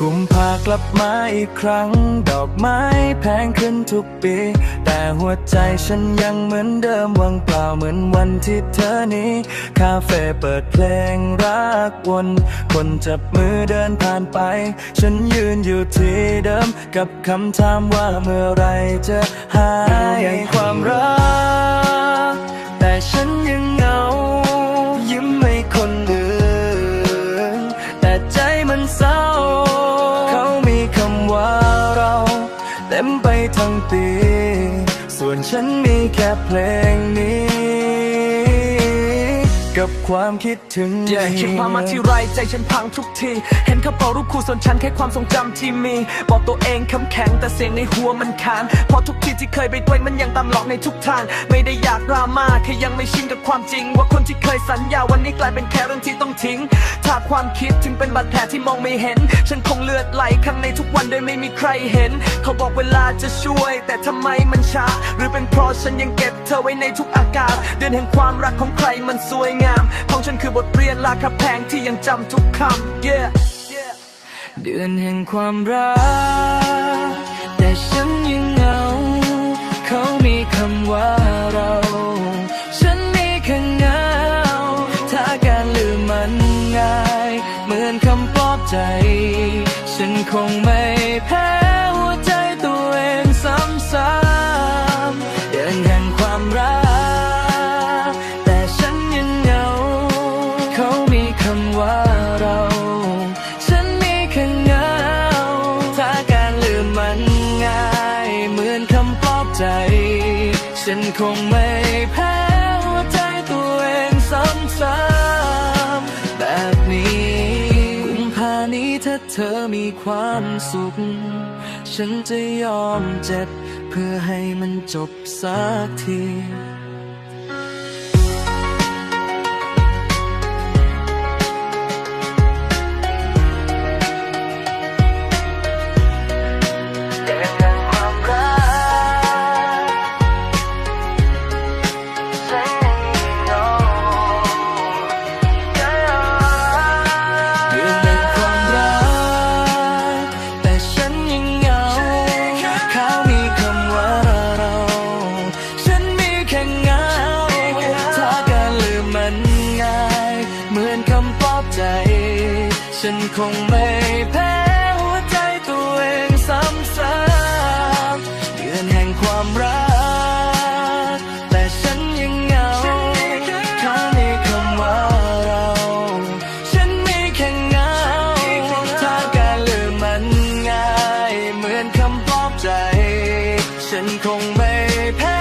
กุมภากลับมาอีกครั้ง ดอกไม้แพงขึ้นทุกปี แต่หัวใจฉันยังเหมือนเดิมวังเปล่าเหมือนวันที่เธอนี้ คาเฟ่เปิดเพลงรักวน คนจับมือเดินผ่านไป ฉันยืนอยู่ที่เดิม กับคำถามว่าเมื่อไรจะหายความรัก แต่ฉัน ตี ส่วนฉันมีแค่เพลงนี้ กับความคิดถึง Yeah คิดพามาที่ไรใจฉันพังทุกที เห็นเขาเป่ารูปคู่ส่วนฉันแค่ความทรงจำที่มี บอกตัวเองคำแข็งแต่เสียงในหัวมันคานเพราะทุกทีที่เคยไปด้วยมันยังตามหลอกในทุกทาง ไม่ได้อยากดราม่าแค่ยังไม่ชินกับความจริง ว่าคนที่เคยสัญญาวันนี้กลายเป็นแค่เรื่องที่ต้องทิ้ง ถ้าความคิดถึงเป็นบาดแผลที่มองไม่เห็น ฉันคงเลือดไหลข้างในทุกวันโดยไม่มีใครเห็น เขาบอกเวลาจะช่วย แต่ทำไมมันช้า หรือเป็นเพราะฉันยังเก็บเธอไว้ในทุกอากาศ เดือนแห่งความรักของใครมันสวยงาม ของฉันคือบทเรียนราคาแพงที่ยังจำทุกคำ yeah yeah เดือนแห่งความรัก แต่ฉันยังเหงา เขามีคำว่าเรา ฉันมีแค่เงา ถ้าการลืมมันง่าย เหมือนคำปลอบใจ ฉันคงไม่ ฉันคงไม่แพ้หัวใจตัวเองซ้ำๆแบบนี้กุมภานี้ถ้าเธอมีความสุข ฉันจะยอมเจ็บ เพื่อให้มันจบสักที ฉันคงไม่แพ้หัวใจตัวเองซ้ำซ้ำเดือนแห่งความรัก แต่ฉันยังเหงาเขามีคำว่าเรา ฉันมีแค่เหงาถ้าการลืมมันง่าย เหมือนคำปลอบใจ ฉันคงไม่แพ้